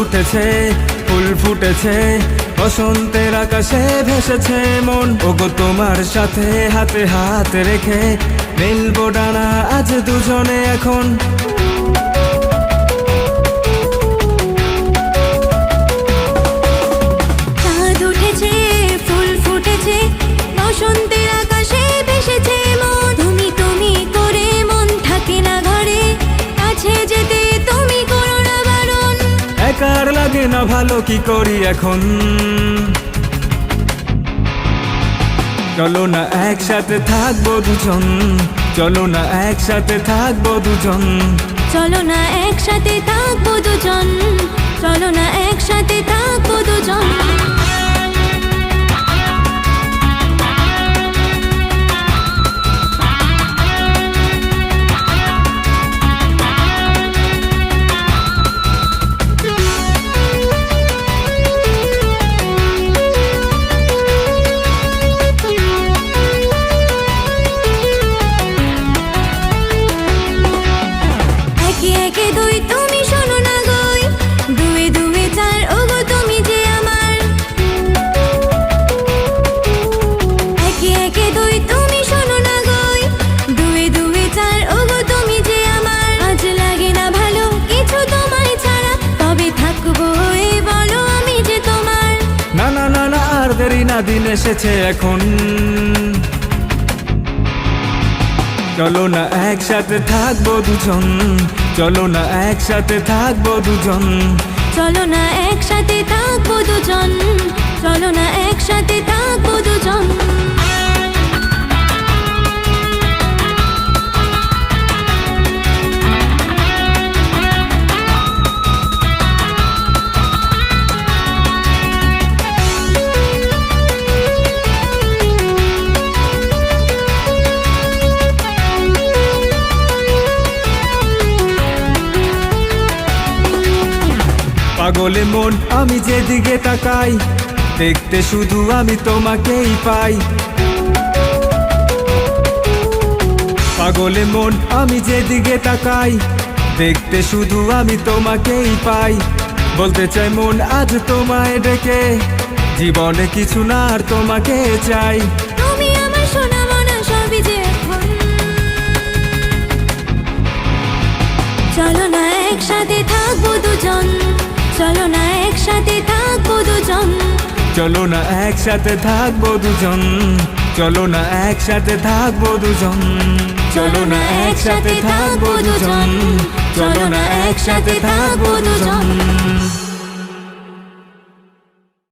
উঠেছে ফুল ফুটেছে, বসন্তের আকাশে ভেসেছে মন। ওগো তোমার সাথে হাতে হাত রেখে, মেলবো ডানা আজ দুজনে এখন। একার লাগে না ভালো, কি করি এখন? চলো না একসাথে থাকব দুজন, চলো না একসাথে থাকব দুজন। চলো না একসাথে থাকব দুজন, চলো না একসাথে থাকব দিন এসেছে এখন। চলো না একসাথে থাকব দুজন। চলো না একসাথে থাকব দুজন। পাগলে মন, আমি যেদিকে তাকাই, দেখতে শুধু আমি তোমাকেই পাই। পাগলে মন, আমি যেদিকে তাকাই, দেখতে শুধু আমি তোমাকেই পাই। বলতে চাই মন আজ তোমায় ডেকে, জীবনে কিছু না আর তোমাকে চাই। চলো না একসাথে থাকব দুজন। চলো না একসাথে থাকব দুজন। চলো না একসাথে থাকব দুজন। চলো না একসাথে থাকব দুজন।